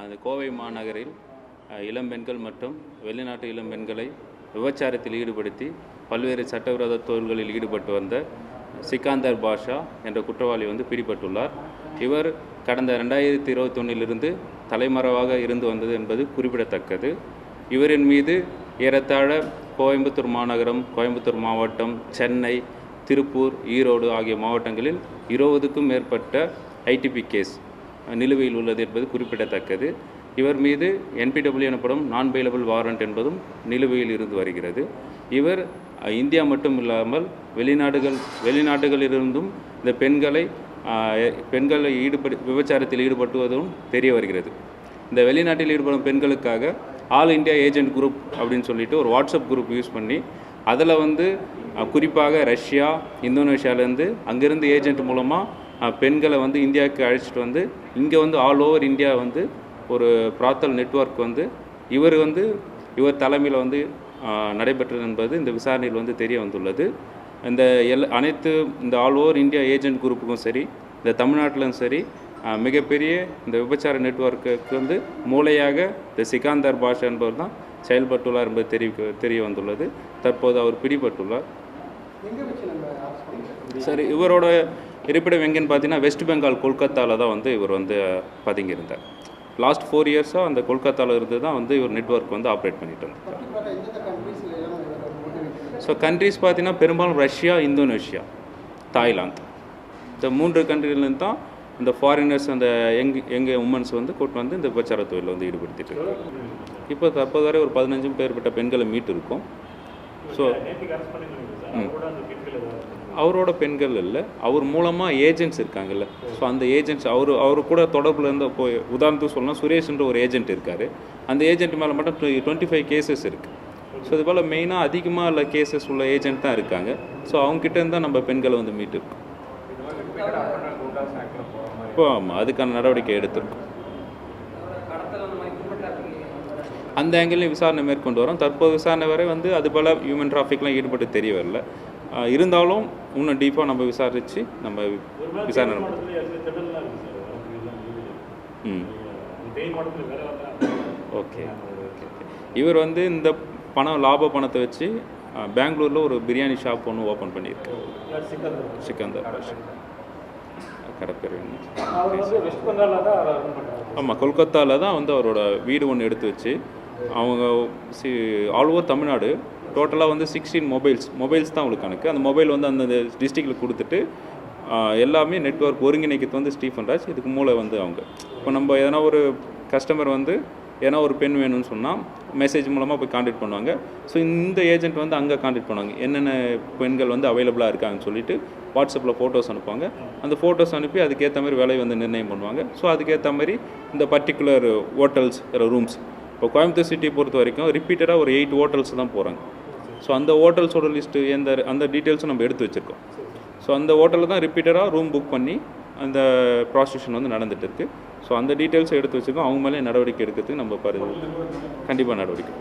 அந்த கோவை மாநகரில் இளம்பெண்கள் மற்றும் வெளிநாட்டு இளம்பெண்களை விபச்சாரத்தில் ஈடுபடுத்தி பல்வேறு சட்டவிரோத தொழில்களில் ஈடுபட்டு வந்த சிக்காந்தர் பாஷா என்ற குற்றவாளி வந்து பிடிபட்டுள்ளார். இவர் கடந்த ரெண்டாயிரத்தி இருபத்தொன்னிலிருந்து தலைமறைவாக இருந்து வந்தது என்பது குறிப்பிடத்தக்கது. இவரின் மீது ஏறத்தாழ கோயம்புத்தூர் மாநகரம் கோயம்புத்தூர் மாவட்டம் சென்னை திருப்பூர் ஈரோடு ஆகிய மாவட்டங்களில் இருபதுக்கும் மேற்பட்ட ஐடிபி கேஸ் நிலுவையில் உள்ளது என்பது குறிப்பிடத்தக்கது. இவர் மீது என்பிடபிள்யூ எனப்படும் நான் பெயிலபிள் வாரண்ட் என்பதும் நிலுவையில் இருந்து வருகிறது. இவர் இந்தியா மட்டும் இல்லாமல் வெளிநாடுகள் வெளிநாடுகளிலிருந்தும் இந்த பெண்களை பெண்களை ஈடுபடு விபச்சாரத்தில் ஈடுபட்டுவதும் தெரிய வருகிறது. இந்த வெளிநாட்டில் ஈடுபடும் பெண்களுக்காக ஆல் இந்தியா ஏஜென்ட் குரூப் அப்படின்னு சொல்லிட்டு ஒரு வாட்ஸ்அப் குரூப் யூஸ் பண்ணி அதில் வந்து குறிப்பாக ரஷ்யா இந்தோனேஷியாவிலேருந்து அங்கேருந்து ஏஜென்ட் மூலமாக பெண்களை வந்து இந்தியாவுக்கு அழைச்சிட்டு வந்து இங்கே வந்து ஆல் ஓவர் இந்தியா வந்து ஒரு பிராத்தல் நெட்வொர்க் வந்து இவர் வந்து இவர் தலைமையில் வந்து நடைபெற்றது என்பது இந்த விசாரணையில் வந்து தெரிய வந்துள்ளது. இந்த எல் அனைத்து இந்த ஆல் ஓவர் இந்தியா ஏஜென்ட் குரூப்புக்கும் சரி இந்த தமிழ்நாட்டிலும் சரி மிகப்பெரிய இந்த விபச்சார நெட்வொர்க்குக்கு வந்து மூளையாக இந்த சிகாந்தர் பாஷா என்பவர் தான் செயல்பட்டுள்ளார் என்பது தெரிய தெரிய வந்துள்ளது. தற்போது அவர் பிடிபட்டுள்ளார். சரி இவரோட இருப்பிடம் எங்கேன்னு பார்த்தீங்கன்னா வெஸ்ட் பெங்கால் கொல்கத்தாவில் தான் வந்து இவர் வந்து பதுங்கியிருந்தார். லாஸ்ட் ஃபோர் இயர்ஸாக அந்த கொல்கத்தாவில் இருந்து தான் வந்து இவர் நெட்வொர்க் வந்து ஆப்ரேட் பண்ணிட்டு இருந்தார் ஸோ கண்ட்ரிஸ் பார்த்தீங்கன்னா பெரும்பாலும் ரஷ்யா இந்தோனேஷியா தாய்லாந்து இந்த மூன்று கண்ட்ரிலேருந்து தான் இந்த ஃபாரினர்ஸ் அந்த யங் யங் உமன்ஸ் வந்து கூட்டு வந்து இந்த விபச்சார தொழிலில் வந்து ஈடுபடுத்திட்டு இருக்காங்க. இப்போ தற்போது வரை ஒரு பதினஞ்சும் பேர்பட்ட பெண்களை மீட்டு இருக்கோம் ஸோ அவரோட பெண்கள் இல்லை. அவர் மூலமாக ஏஜென்ட்ஸ் இருக்காங்கல்ல. ஸோ அந்த ஏஜென்ட்ஸ் அவர் அவர் கூட தொடர்பில் இருந்து இப்போ உதாரணத்துக்கு சொல்லலாம் சுரேஷ்ன்ற ஒரு ஏஜென்ட் இருக்கார். அந்த ஏஜென்ட் மேலே மட்டும் டுவெண்ட்டி ஃபைவ் கேசஸ் இருக்குது ஸோ இது போல் மெயினாக அதிகமாக உள்ள கேசஸ் உள்ள ஏஜென்ட் தான் இருக்காங்க. ஸோ அவங்ககிட்ட இருந்தால் தான் நம்ம பெண்களை வந்து மீட்டு இப்போ ஆமாம் அதுக்கான நடவடிக்கை எடுத்திருக்கோம். அந்த ஆங்கிலையும் விசாரணை மேற்கொண்டு வரோம். தற்போது விசாரணை வரை வந்து அது போல் ஹியூமன் டிராஃபிக்லாம் ஈடுபட்டு தெரிய வரல. இருந்தாலும் இன்னும் டீப்பாக நம்ம விசாரித்து நம்ம விசாரணை. ம். ஓகே ஓகே இவர் வந்து இந்த பணம் லாப பணத்தை வச்சு பெங்களூர்ல ஒரு பிரியாணி ஷாப் ஒன்று ஓப்பன் பண்ணியிருக்காரு. சிக்கந்தர். பாஷா கடற்பேர் ஆமாம் கொல்கத்தாவில் தான் வந்து அவரோட வீடு ஒன்று எடுத்து வச்சு அவங்க சி ஆல் ஓவர் தமிழ்நாடு டோட்டலாக வந்து சிக்ஸ்டீன் மொபைல்ஸ் மொபைல்ஸ் தான் அவங்களுக்கு கணக்கு. அந்த மொபைல் வந்து அந்தந்த டிஸ்ட்ரிக்டில் கொடுத்துட்டு எல்லாமே நெட்வொர்க் ஒருங்கிணைக்கிறது வந்து ஸ்டீஃபன் ராஜ். இதுக்கு மூளை வந்து அவங்க. இப்போ நம்ம எதனா ஒரு கஸ்டமர் வந்து ஏன்னா ஒரு பெண் வேணும்னு சொன்னால் மெசேஜ் மூலமாக போய் காண்டாக்ட் பண்ணுவாங்க. ஸோ இந்த ஏஜென்ட் வந்து அங்கே காண்டாக்ட் பண்ணுவாங்க. என்னென்ன பெண்கள் வந்து அவைலபிளாக இருக்காங்கன்னு சொல்லிட்டு வாட்ஸ்அப்பில் ஃபோட்டோஸ் அனுப்புவாங்க. அந்த ஃபோட்டோஸ் அனுப்பி அதுக்கேற்ற மாதிரி விலை வந்து நிர்ணயம் பண்ணுவாங்க. ஸோ அதுக்கேற்ற மாதிரி இந்த பர்டிகுலர் ஹோட்டல்ஸ் ரூம்ஸ் இப்போ கோயம்புத்தூர் சிட்டியை பொறுத்த வரைக்கும் ரிப்பீட்டடாக ஒரு எயிட் ஹோட்டல்ஸ் தான் போகிறாங்க ஸோ அந்த ஹோட்டல்ஸோட லிஸ்ட்டு எந்த அந்த டீட்டெயில்ஸும் நம்ம எடுத்து வச்சுருக்கோம். ஸோ அந்த ஹோட்டலில் தான் ரிப்பீட்டடாக ரூம் புக் பண்ணி அந்த ப்ராஸ்டியூஷன் வந்து நடந்துகிட்டு இருக்குது ஸோ அந்த டீட்டெயில்ஸை எடுத்து வச்சுருக்கோம். அவங்க மேலே நடவடிக்கை எடுக்கிறதுக்கு நம்ம பாரு கண்டிப்பாக நடவடிக்கை.